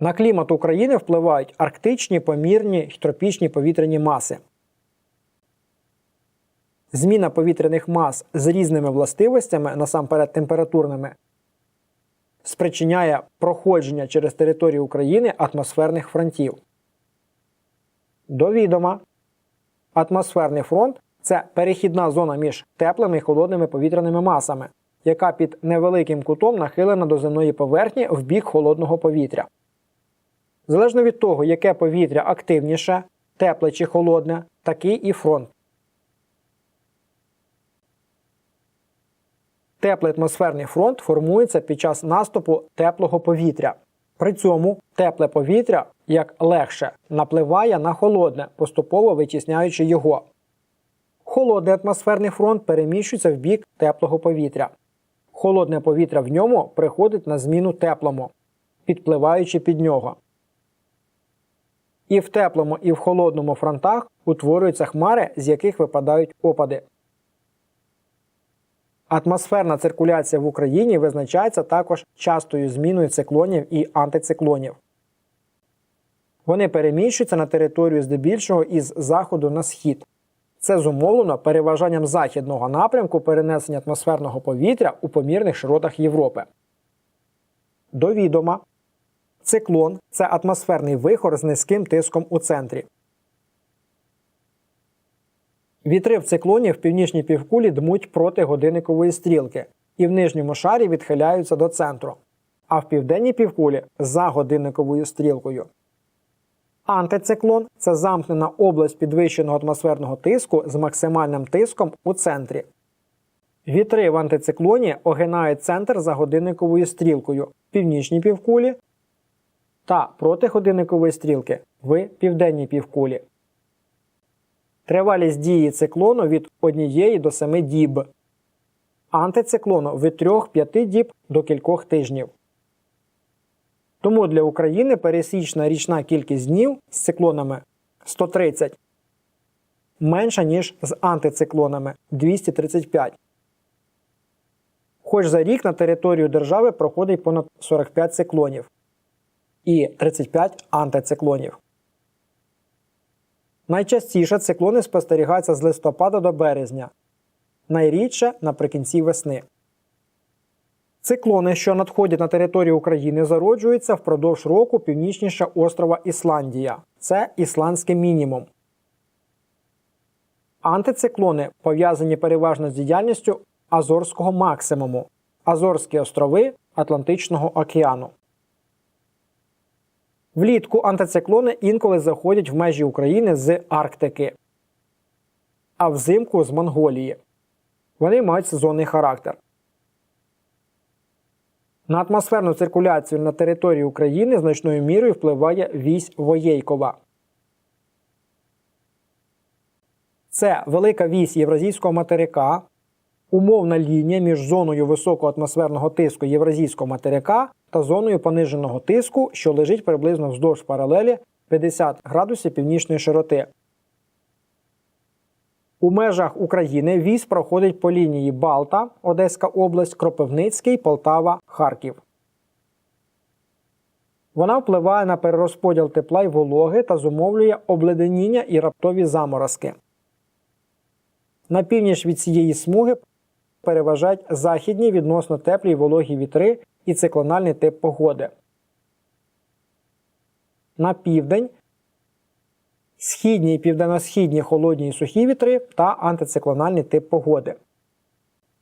На клімат України впливають арктичні, помірні й тропічні повітряні маси. Зміна повітряних мас з різними властивостями, насамперед температурними, спричиняє проходження через територію України атмосферних фронтів. До відома, атмосферний фронт це перехідна зона між теплими і холодними повітряними масами, яка під невеликим кутом нахилена до земної поверхні в бік холодного повітря. Залежно від того, яке повітря активніше, тепле чи холодне, такий і фронт. Теплий атмосферний фронт формується під час наступу теплого повітря. При цьому тепле повітря, як легше, напливає на холодне, поступово витісняючи його. Холодний атмосферний фронт переміщується в бік теплого повітря. Холодне повітря в ньому приходить на зміну теплому, підпливаючи під нього. І в теплому, і в холодному фронтах утворюються хмари, з яких випадають опади. Атмосферна циркуляція в Україні визначається також частою зміною циклонів і антициклонів. Вони переміщуються на територію здебільшого із заходу на схід. Це зумовлено переважанням західного напрямку перенесення атмосферного повітря у помірних широтах Європи. До відома, циклон це атмосферний вихор з низьким тиском у центрі. Вітри в циклоні в північній півкулі дмуть проти годинникової стрілки і в нижньому шарі відхиляються до центру, а в південній півкулі за годинниковою стрілкою. Антициклон це замкнена область підвищеного атмосферного тиску з максимальним тиском у центрі. Вітри в антициклоні огинають центр за годинниковою стрілкою в північній півкулі та проти годинникової стрілки в південній півкулі. Тривалість дії циклону від 1 до 7 діб. Антициклону від 3-5 діб до кількох тижнів. Тому для України пересічна річна кількість днів з циклонами 130 менша, ніж з антициклонами 235. Хоч за рік на територію держави проходить понад 45 циклонів і 35 антициклонів. Найчастіше циклони спостерігаються з листопада до березня, найрідше наприкінці весни. Циклони, що надходять на територію України, зароджуються впродовж року північніше острова Ісландія. Це ісландський мінімум. Антициклони пов'язані переважно з діяльністю Азорського максимуму Азорські острови Атлантичного океану. Влітку антициклони інколи заходять в межі України з Арктики, а взимку з Монголії. Вони мають сезонний характер. На атмосферну циркуляцію на території України значною мірою впливає вісь Воєйкова. Це велика вісь Євразійського материка, умовна лінія між зоною високого атмосферного тиску Євразійського материка та зоною пониженого тиску, що лежить приблизно вздовж паралелі 50 градусів північної широти. У межах України вісь проходить по лінії Балта, Одеська область, Кропивницький, Полтава, Харків. Вона впливає на перерозподіл тепла й вологи та зумовлює обледеніння і раптові заморозки. На північ від цієї смуги переважають західні відносно теплі й вологі вітри і циклональний тип погоди. На південь східні і південно-східні холодні і сухі вітри та антициклональний тип погоди.